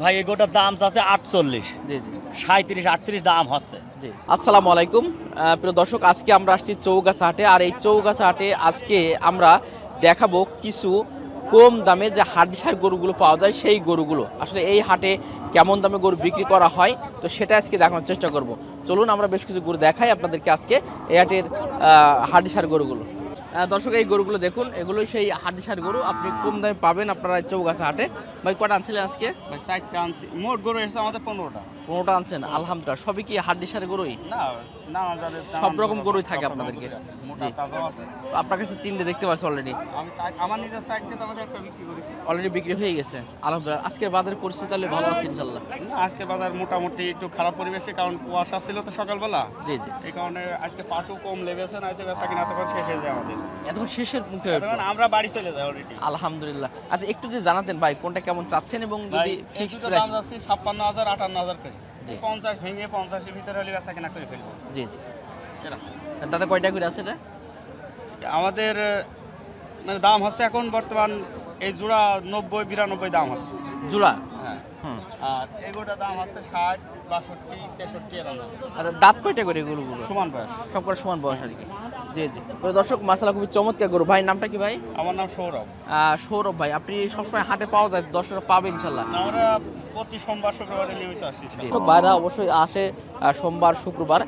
ভাই এগোটার দাম আছে আটচল্লিশ। সাঁত্রিশ আটত্রিশ দাম হচ্ছে। আসসালামু আলাইকুম। প্রিয় দর্শক আজকে আমরা আসছি চৌগাছা হাটে। আর এই চৌগাছা হাটে আজকে আমরা দেখাবো কিছু কম দামে যে হাড্ডিসার গরুগুলো পাওয়া যায় সেই গরুগুলো। আসলে এই হাটে কেমন দামে গরু বিক্রি করা হয় তো সেটা আজকে দেখানোর চেষ্টা করব। চলুন আমরা বেশ কিছু গরু দেখাই আপনাদেরকে আজকে এই হাটের হাড্ডিসার গরুগুলো। দর্শক এই গরুগুলো দেখুন এগুলোই সেই হাড্ডিসার গরু। আপনি কম দামে পাবেন আপনারা চৌগাছা হাটে। ভাই কটা আনছিলেন আজকে? ভাই আনছি। মোট গরু এসেছে আমাদের পনেরোটা। পনেরোটা আনছেন আলহামদুলিল্লাহ। সবই কি হাড্ডিসার গরুই? না না সব রকম গরুই থাকে আপনাদেরকে। আপনার কাছে তিনটে দেখতে পাচ্ছি অলরেডি আমার নিজের সাইড থেকে আমাদের একটা বিক্রি করেছি। অলরেডি বিক্রি হয়ে গেছে আলহামদুলিল্লাহ। আজকের বাজারের পরিস্থিতি তাহলে ভালো আছে ইনশাল্লাহ আজকে বাজার মোটামুটি একটু খারাপ পরিবেশে কারণ কুয়াশা ছিল তো সকালবেলা। জি জি। এই কারণে আজকে পাটু কম লেগেছে না হয়তো বেচা কিনা তখন শেষ হয়ে যায় আমাদের। এখন শেষের মুখে আমরা বাড়ি চলে যাই অলরেডি আলহামদুলিল্লাহ। আচ্ছা একটু যদি জানাতেন ভাই কোনটা কেমন চাচ্ছেন এবং যদি ফিক্সড দাম প্রাইস যাচ্ছে ছাপ্পান্ন হাজার আটান্ন হাজার করে। জি। পঞ্চাশ ভেঙে পঞ্চাশের ভিতরে হলে বেচা কিনা করে ফেলব। জি জি। দাদা কয়টা করে আছে এটা? আমাদের মানে দাম হচ্ছে এখন বর্তমান এই জোড়া নব্বই বিরানব্বই দাম হচ্ছে। জোড়া? হ্যাঁ। আর এগুলোটার দাম হচ্ছে ষাট। বাষট্টি তেষট্টি আচ্ছা দাঁত কয়টা করে গরুগুলো? সমান বয়স। সব করে সমান বয়স আর কি জি। জি দর্শক মাসালা খুবই চমৎকার গরু। ভাই নামটা কি ভাই? আমার নাম সৌরভ। আহ, সৌরভ ভাই আপনি সবসময় হাটে পাওয়া যায় দর্শকরা পাবে ইনশাল্লাহ। আমরা প্রতি সোমবার শুক্রবারে নিয়মিত আসি ভাইরা অবশ্যই আসে সোমবার শুক্রবার।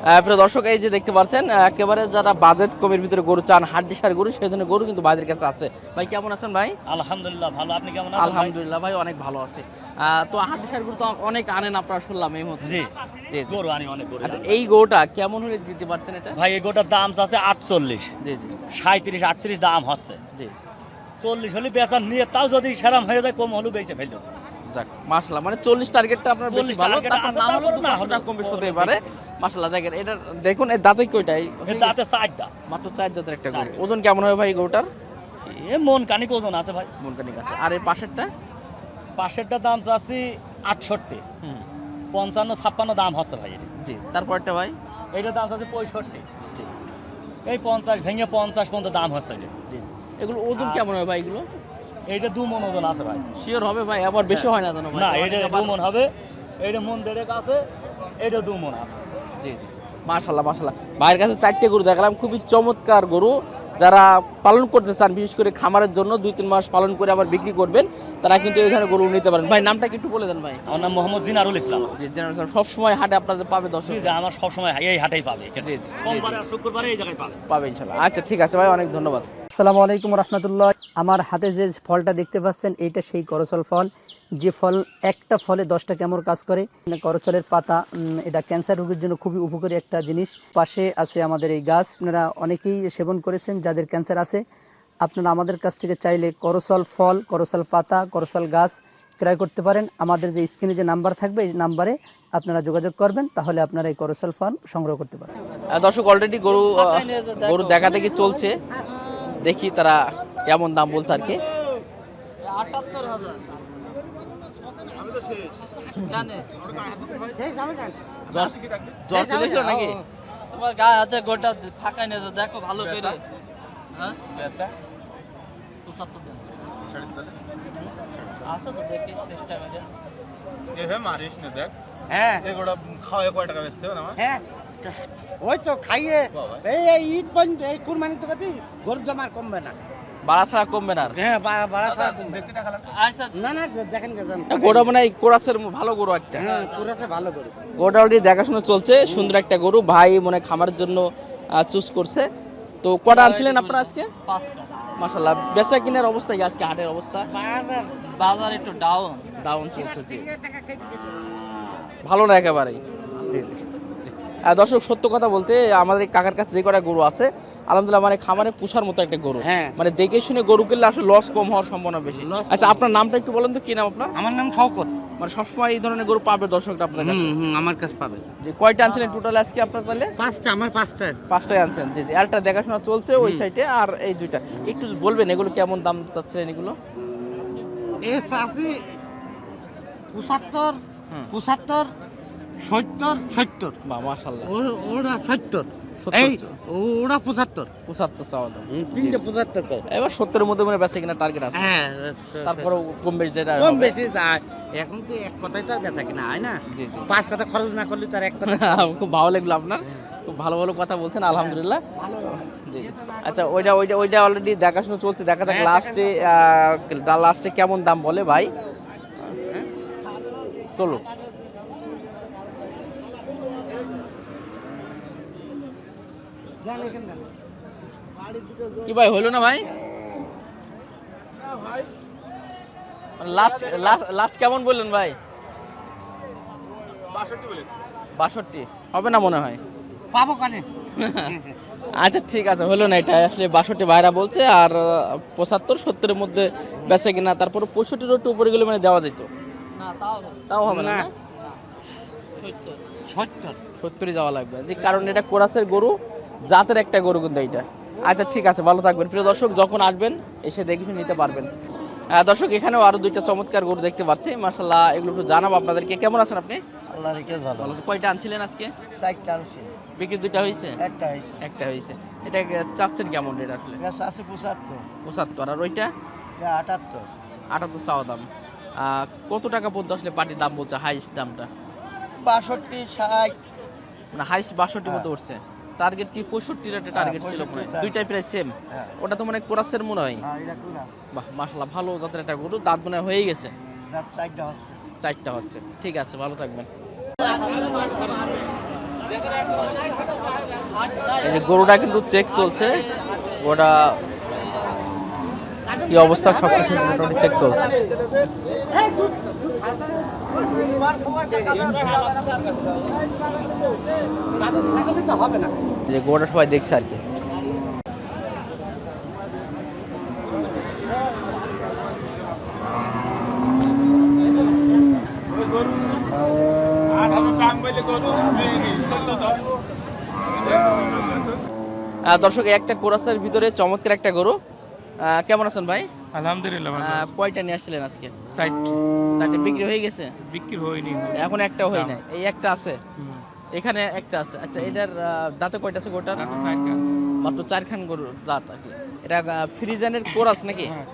প্রিয় দর্শক এই যে দেখতে পাচ্ছেন একেবারে যারা বাজেট কমের ভিতরে গরু চান হাড্ডি সার গরু সেই ধরনের গরু কিন্তু বাইরের কাছে আছে। ভাই কেমন আছেন ভাই? আলহামদুলিল্লাহ ভালো। আপনি কেমন আছেন আলহামদুলিল্লাহ ভাই অনেক ভালো আছে। তো হাড্ডি সার গরু তো অনেক আনেন আপনারা শুনলাম এই মুহূর্তে। জি। গরু আনি অনেক গরু আচ্ছা এই গরুটা কেমন হলে দিতে পারতেন এটা? ভাই এগোটার দাম আছে আটচল্লিশ। জি জি। সাঁত্রিশ আটত্রিশ দাম হচ্ছে। জি। চল্লিশ হলে বেচার নিয়ে তাও যদি সেরাম হয়ে যায় কম হলেও বেঁচে ফেলতে যাক মাশাআল্লাহ মানে চল্লিশ টার্গেটটা আপনার বেশি 40 ভালো তারপর না হলে না হলে কম পারে। মাশাআল্লাহ দেখেন এটা দেখুন এই দাঁতে কয়টাই দাঁতে চার দাঁত। মাত্র চার দাঁতের একটা গরু। ওজন কেমন হবে ভাই গরুটার? এ মন কানিক ওজন আছে ভাই। মনকানিক আছে। আর এই পাশেরটা? পাশেরটা দাম চাচ্ছি আটষট্টি। হুম। পঞ্চান্ন ছাপ্পান্ন দাম হচ্ছে ভাই এটা। জি তারপরটা ভাই? এইটার দাম চাচ্ছি পঁয়ষট্টি। এই পঞ্চাশ ভেঙে পঞ্চাশ পর্যন্ত দাম হচ্ছে এটা। জি এগুলো ওজন কেমন হবে ভাই এগুলো? এইটা দু মন ওজন আছে ভাই। শিওর হবে ভাই আবার বেশি হয়। না জানো ভাই না এটা দু মন হবে এটা মন দেড়েক আছে এটা দু মন আছে। জি জি। মাশাল্লাহ মাশাল্লাহ ভাইয়ের কাছে চারটে গরু দেখলাম খুবই চমৎকার গরু। যারা পালন করতে চান বিশেষ করে খামারের জন্য দুই তিন মাস পালন করে আবার বিক্রি করবেন তারা কিন্তু এই ধরনের গরু নিতে পারেন। ভাই নামটা কি একটু বলে দেন ভাই। আমার নাম মোহাম্মদ জিনারুল ইসলাম। জি জেনারেল সব সময় হাটে আপনাদের পাবে দর্শক। জি আমার সবসময় এই হাটেই পাবে। জি, জি, আর শুক্রবারে এই জায়গায় পাবে। পাবে ইনশাল্লাহ। আচ্ছা ঠিক আছে ভাই অনেক ধন্যবাদ। আসসালামু আলাইকুম রহমতুল্লাহ। আমার হাতে যে ফলটা দেখতে পাচ্ছেন এইটা সেই করচল ফল। যে ফল একটা ফলে দশটা কেমন কাজ করে। মানে করচলের পাতা উম, এটা ক্যান্সার রোগের জন্য খুবই উপকারী একটা জিনিস। পাশে আছে আমাদের এই গাছ। আপনারা অনেকেই সেবন করেছেন যাদের ক্যান্সার আছে আপনারা আমাদের কাছ থেকে চাইলে করসল ফল করসল পাতা করচল গাছ ক্রয় করতে পারেন। আমাদের যে স্ক্রিনে যে নাম্বার থাকবে এই নাম্বারে আপনারা যোগাযোগ করবেন তাহলে আপনারা এই করচল ফল সংগ্রহ করতে পারেন দর্শক অলরেডি গরু গরু দেখা দেখি চলছে। দেখি তারা কেমন দাম বলছে আর কি। জ্বর জ্বর চলেছিল নাকি? তোমার গায়ে হাতে গোটা ফাঁকা নিয়ে দেখো ভালো করে। হ্যাঁ? পঁচাত্তর দেন। আছে তো দেখি চেষ্টা করে মারিস না দেখ। হ্যাঁ। এগুলো খাওয়া কয় টাকা বেচতে হবে না হ্যাঁ। ওই তো খাইয়ে এই এই ঈদ পর্যন্ত এই কুরবানি তো কাটি গরু জমার কমবে না। বাড়া ছাড়া কমবে না আর? হ্যাঁ বা- বাড়া ছাড়া দেখতে টাকা লাগবে আচ্ছা না না দেখেন গোটা মানে কোরাসের ভালো গরু একটা। হ্যাঁ কুরাতে ভালো গরু। অলরেডি দেখাশোনা চলছে সুন্দর একটা গরু। ভাই মনে হয় খামারের জন্য চুজ করছে। তো কটা আনছিলেন আপনারা আজকে? পাঁচটা। মাশাল্লাহ বেচা কিনার অবস্থা কি আজকে হাটের অবস্থা? বাজার বাজার একটু ডাউন ডাউন চলছে ভালো না একেবারেই। জি জি। দর্শক সত্য কথা বলতে আমাদের কাকার কাছে যে কটা গরু আছে আলহামদুলিল্লাহ মানে খামারে পুষার মতো একটা গরু। হ্যাঁ। মানে দেখে শুনে গরু কিনলে আসলে লস কম হওয়ার সম্ভাবনা বেশি। আচ্ছা আপনার নামটা একটু বলেন তো কি নাম আপনার? আমার নাম শওকত। মানে সবসময় এই ধরনের গরু পাবে দর্শকটা আপনার কাছে? আমার কাছে পাবে। যে কয়টা আনছিলেন টোটাল আজকে আপনার তাহলে? পাঁচটা আমার পাঁচটা। পাঁচটাই আনছেন জি জি। একটা দেখাশোনা চলছে ওই সাইডে আর এই দুইটা। একটু বলবেন এগুলো কেমন দাম চাচ্ছিলেন এগুলো? এস চাষি পঁচাত্তর। পঁচাত্তর সত্তর সত্তর। বা মাশাল্লাহ ও- ওরা সত্তর। এই ওরা পঁচাত্তর। পঁচাত্তর চাওয়া দাম। তিনটে পঁচাত্তর এবার সত্তরের মধ্যে মনে বেঁচে কিনা টার্গেট আছে। হ্যাঁ তারপরে কম বেশি যেটা কম হবে। বেশি যায়। এখন তো এক কথাই তো আর ব্যথা কিনা হয় না। পাঁচ কথা খরচ না করলে তার এক কথা খুব ভালো লাগল আপনার। খুব ভালো ভালো কথা বলছেন আলহামদুলিল্লাহ। জি। আচ্ছা ওইটা ওইটা ওইটা অলরেডি দেখাশোনা চলছে। দেখা যাক লাস্টে লাস্টে কেমন দাম বলে ভাই? চলো কি ভাই হলো না ভাই? লাস্ট লাস্ট লাস্ট কেমন বললেন ভাই? বাষট্টি হবে না মনে হয়? পাবো কানে। আচ্ছা ঠিক আছে হলো না এটা আসলে বাষট্টি ভাইরা বলছে আর পঁচাত্তর সত্তরের মধ্যে বেঁচে কিনা তারপরে পঁয়ষট্টির একটু উপরে গেলে মানে দেওয়া যেত। তাও হবে। তাও হবে না সত্তর। সত্তরই যাওয়া লাগবে। যে কারণ এটা কোরাসের গরু জাতের একটা গরু কিন্তু এইটা। আচ্ছা ঠিক আছে ভালো থাকবেন। প্রিয় দর্শক যখন আসবেন এসে দেখে নিতে পারবেন। দর্শক এখানেও আরও দুইটা চমৎকার গরু দেখতে পাচ্ছি। মাসাল্লাহ এগুলো একটু জানাব আপনাদেরকে। কেমন আছেন আপনি? আল্লাহ ভালো। কয়টা আনছিলেন আজকে? আনছি। বিক্রি দুইটা হয়েছে? একটা হয়েছে। একটা হয়েছে। এটা চাচ্ছেন কেমন রেট আসলে? আছে পঁচাত্তর। পঁচাত্তর। আর ওইটা? আটাত্তর। আটাত্তর চাওয়া দাম। কত টাকা পর্যন্ত আসলে পাটির দাম বলছে হাইস্ট দামটা? বাষট্টি ষাট। মানে হাইস্ট বাষট্টির মতো উঠছে। টার্গেট কি? পঁয়ষট্টি রেটে টার্গেট ছিল মনে হয়। 65 দুইটাই প্রায় সেম হ্যাঁ। ওটা তো মানে কোরাসের মনে হয়। হ্যাঁ বাহ মাসাল্লাহ ভালো জাতের একটা গরু। দাঁত মনে হয়ে গেছে। চারটা হচ্ছে। চারটা হচ্ছে। ঠিক আছে ভালো থাকবেন। এই যে গরুটা কিন্তু চেক চলছে। ওটা কি অবস্থা? সব কিছু মোটামুটি চেক চলছে। সবাই দেখছে আর কি। দর্শক একটা কোরাসের ভিতরে চমৎকার একটা গরু। কেমন আছেন ভাই? আলহামদুলিল্লাহ ভালো। কয়টা নিয়ে আসছিলেন আজকে? সাইট চারটে বিক্রি হয়ে গেছে? বিক্রি হয়নি এখন একটাও হয় নাই। এই একটা আছে? এখানে একটা আছে। আচ্ছা এটার দাঁতে কয়টা আছে তাতে সাইট কান মাত্র চারখান গরু দাঁত আর কি। এটা ফ্রিজানের কোরাস নাকি? হ্যাঁ।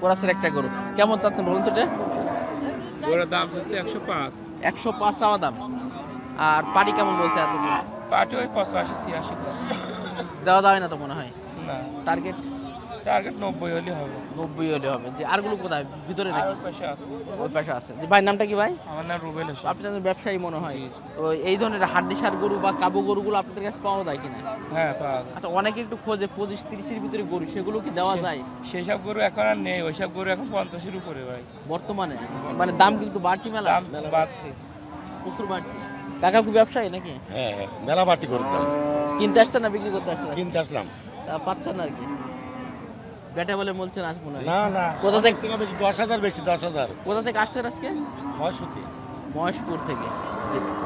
কোরাসের একটা গরু। কেমন চাচ্ছেন বলুন তো এটা? ওরা দাম হচ্ছে একশো পাঁচ। একশো পাঁচ চাওয়া দাম। আর পাড়ি কেমন বলছে এত পাটি ওই পঁচাশি ছিয়াশি। দেওয়া যাবে না তো মনে হয়? না। টার্গেট টার্গেট নব্বই হলে হবে। নব্বই হলে হবে। যে আরগুলো কোথায়? ভিতরে নাকি? ওর পাশে আছে। ওই পাশে আছে। যে ভাই নামটা কি ভাই? আমার নাম রুবেল হোসেন। আপনাদের ব্যবসায়ী মনে হয়। তো এই ধরনের হাড্ডি সার গরু বা কাবু গরুগুলো আপনাদের কাছে পাওয়া যায় কিনা? হ্যাঁ পাওয়া যায়। আচ্ছা অনেকে একটু খোঁজে পঁচিশ তিরিশের ভিতরে গরু সেগুলো কি দেওয়া যায়? সেই সব গরু এখন আর নেই। ওইসব গরু এখন পঞ্চাশের উপরে ভাই। বর্তমানে? মানে দাম কিন্তু বাড়তি মেলা? দাম বাড়ছে প্রচুর বাড়তি। কাকা কি ব্যবসায়ী নাকি? হ্যাঁ মেলা পার্টি করতাম কিনতে আসছেন না বিক্রি করতে আসছেন? কিনতে আসলাম। তা পাচ্ছেন আর কি। বেটা বলে বলছেন আজ মনে হয় না না। কোথা থেকে? টাকা বেশি দশ হাজার বেশি দশ হাজার। কোথা থেকে আসছেন আজকে? মহাসতী মহেশপুর থেকে।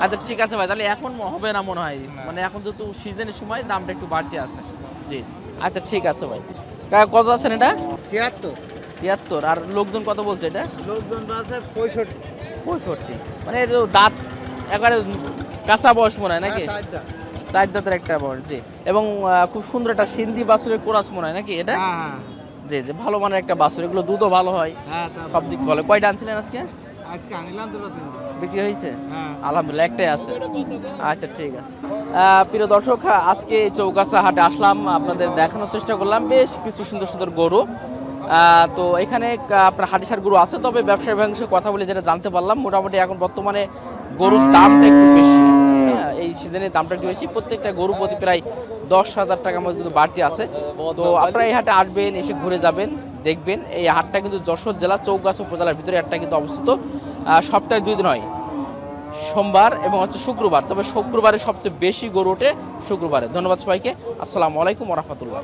আচ্ছা ঠিক আছে ভাই তাহলে এখন হবে না মনে হয়? মানে এখন যেহেতু সিজনের সময় দামটা একটু বাড়তি আছে। জি জি। আচ্ছা ঠিক আছে ভাই। কত আছেন এটা? ছিয়াত্তর। তিয়াত্তর আর লোকজন কত বলছে এটা? লোকজন আছে পঁয়ষট্টি। পঁয়ষট্টি। মানে দাঁত একবারে কাঁচা বয়স মনে হয় নাকি? চার দাঁতের একটা বয়স জি। এবং খুব সুন্দর একটা সিন্ধি বাছুরের কোরাস মনে হয় নাকি এটা? হ্যাঁ হ্যাঁ। জি জি ভালো মানের একটা বাছুর এগুলো দুধও ভালো হয়। হ্যাঁ সব দিক ভালো। কয়টা আনছিলেন আজকে? আজকে আনিলাম তো বিক্রি হয়েছে? হ্যাঁ। আলহামদুলিল্লাহ একটাই আছে। আচ্ছা ঠিক আছে। আহ, প্রিয় দর্শক হ্যাঁ, আজকে এই চৌগাছা হাটে আসলাম আপনাদের দেখানোর চেষ্টা করলাম। বেশ কিছু সুন্দর সুন্দর গরু। আহ, তো এখানে আপনার হাটিসার গরু আছে তবে ব্যবসায়ী ভাঙসে কথা বলে যেটা জানতে পারলাম। মোটামুটি এখন বর্তমানে গরুর দামটা একটু বেশি। এই সিজনে দামটা একটু বেশি। প্রত্যেকটা গরু প্রতি প্রায় দশ হাজার টাকার মধ্যে কিন্তু বাড়তি আছে। তো আপনারা এই হাটে আসবেন, এসে ঘুরে যাবেন, দেখবেন। এই হাটটা কিন্তু যশোর জেলা চৌগাছ উপজেলার ভিতরে হাটটা কিন্তু অবস্থিত। সপ্তাহে দুই দিন হয়। সোমবার এবং হচ্ছে শুক্রবার। তবে শুক্রবারে সবচেয়ে বেশি গরু ওঠে শুক্রবারে। ধন্যবাদ সবাইকে। আসসালামু আলাইকুম রহমতুল্লাহ।